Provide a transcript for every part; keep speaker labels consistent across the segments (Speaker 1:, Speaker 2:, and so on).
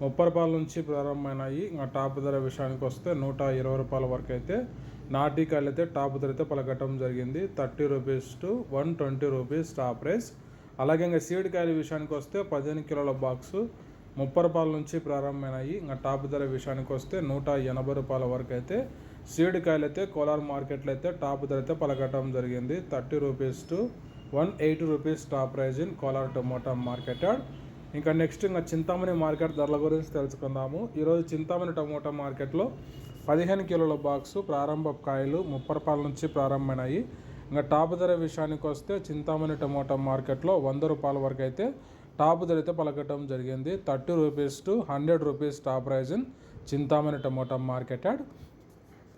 Speaker 1: ముప్పై రూపాయల నుంచి ప్రారంభమైనాయి. ఇంకా టాప్ ధర విషయానికి వస్తే నూట ఇరవై రూపాయల వరకు అయితే నాటికాయలు అయితే టాప్ ధర అయితే పలకటం జరిగింది. Thirty rupees to one twenty rupees top price అలాగే ఇంకా సీడ్ కాయల విషయానికి వస్తే పదిహేను కిలోల బాక్సు ముప్పై రూపాయల నుంచి ప్రారంభమైనాయి. ఇంకా టాప్ ధర విషయానికి వస్తే నూట ఎనభై రూపాయల వరకు అయితే సీడ్ కాయలు అయితే కోలార్ మార్కెట్లో అయితే టాప్ ధర అయితే పలకటం జరిగింది. Thirty rupees to one eighty rupees top price in Kolar tomato market ఇంకా నెక్స్ట్ ఇంకా చింతామణి మార్కెట్ ధరల గురించి తెలుసుకుందాము. ఈరోజు చింతామణి టమోటా మార్కెట్లో పదిహేను కిలోల బాక్సు ప్రారంభ కాయలు ముప్పై రూపాయల నుంచి ప్రారంభమైనాయి. ఇంకా టాప్ ధర విషయానికి వస్తే చింతామణి టమోటా మార్కెట్లో వంద రూపాయల వరకు అయితే టాప్ ధర అయితే పలకటం జరిగింది. Thirty rupees to hundred rupees top price in Chintamani tomato market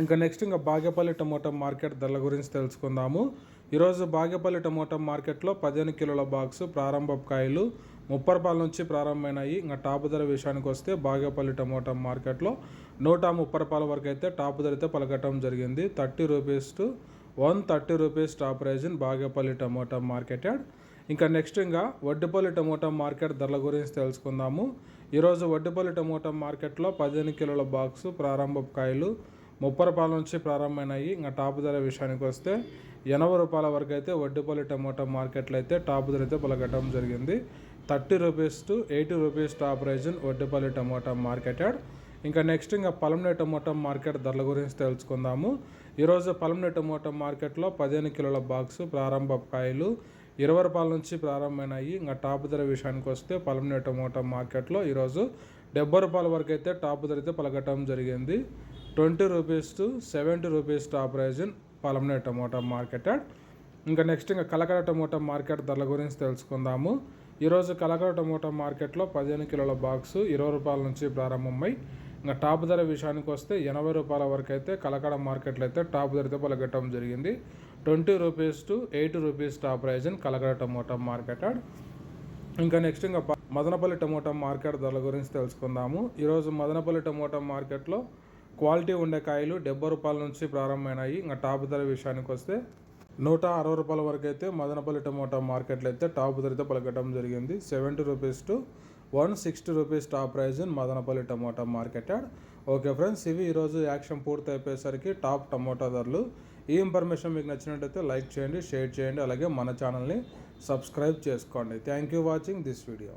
Speaker 1: ఇంకా నెక్స్ట్ ఇంకా బాగేపల్లి టమోటా మార్కెట్ ధరల గురించి తెలుసుకుందాము. ఈరోజు బాగేపల్లి టమోటా మార్కెట్లో పదిహేను కిలోల బాక్స్ ప్రారంభ కాయలు ముప్పై రూపాయల నుంచి ప్రారంభమైనాయి. ఇంకా టాప్ ధర విషయానికి వస్తే బాగేపల్లి టమోటా మార్కెట్లో నూట ముప్పై రూపాయల వరకు అయితే టాప్ ధర అయితే పలకటం జరిగింది. Thirty rupees to one thirty rupees top price in Bagepalli tomato market add ఇంకా నెక్స్ట్ ఇంకా వడ్డిపల్లి టమోటా మార్కెట్ ధరల గురించి తెలుసుకుందాము. ఈరోజు వడ్డిపల్లి టమోటా మార్కెట్లో పదిహేను కిలోల బాక్సు ప్రారంభ కాయలు ముప్పై రూపాయల నుంచి ప్రారంభమైనాయి. ఇంకా టాప్ ధర విషయానికి వస్తే ఎనభై రూపాయల వరకు అయితే వడ్డీపల్లి టమోటా మార్కెట్లో అయితే టాప్ ధర అయితే పలకటం జరిగింది. Thirty rupees to eighty rupees top price Vaddipalli tomato market ఇంకా నెక్స్ట్ ఇంకా పలంనే టమోటా మార్కెట్ ధరల గురించి తెలుసుకుందాము. ఈరోజు పలంనే టమోటా మార్కెట్లో పదిహేను కిలోల బాక్స్ ప్రారంభ కాయలు ఇరవై రూపాయల నుంచి ప్రారంభమైనాయి. ఇంకా టాప్ ధర విషయానికి వస్తే పలంనే టమోటా మార్కెట్లో ఈరోజు డెబ్బై రూపాయల వరకు అయితే టాప్ ధర అయితే పలకటం జరిగింది. Twenty rupees to seventy rupees top price in Palamaner tomato market ఇంకా నెక్స్ట్ ఇంకా కలకడ టమోటా మార్కెట్ ధరల గురించి తెలుసుకుందాము. ఈరోజు కలకడ టమోటా మార్కెట్లో పదిహేను కిలోల బాక్సు ఇరవై రూపాయల నుంచి ప్రారంభమై ఇంకా టాప్ ధర విషయానికి వస్తే ఎనభై రూపాయల వరకు అయితే కలకడ మార్కెట్లో అయితే టాప్ ధరతో పలగట్టడం జరిగింది. Twenty rupees to eighty rupees top price in Kalakada tomato market ఇంకా నెక్స్ట్ ఇంకా మదనపల్లి టమోటా మార్కెట్ ధరల గురించి తెలుసుకుందాము. ఈరోజు మదనపల్లి టమోటా మార్కెట్లో క్వాలిటీ ఉండే కాయలు డెబ్బై రూపాయల నుంచి ప్రారంభమైనాయి. ఇంకా టాప్ ధర విషయానికి వస్తే నూట అరవై రూపాయల వరకు అయితే మదనపల్లి టమోటా మార్కెట్లో అయితే టాప్ ధరతో పలకటం జరిగింది. Seventy rupees to one sixty rupees top price in Madanapalle tomato market okay friends ఇవి ఈరోజు యాక్షన్ పూర్తి అయిపోయేసరికి టాప్ టమోటా ధరలు. ఈ ఇన్ఫర్మేషన్ మీకు నచ్చినట్టయితే లైక్ చేయండి షేర్ చేయండి అలాగే మన ఛానల్ని సబ్స్క్రైబ్ చేసుకోండి. Thank you watching this video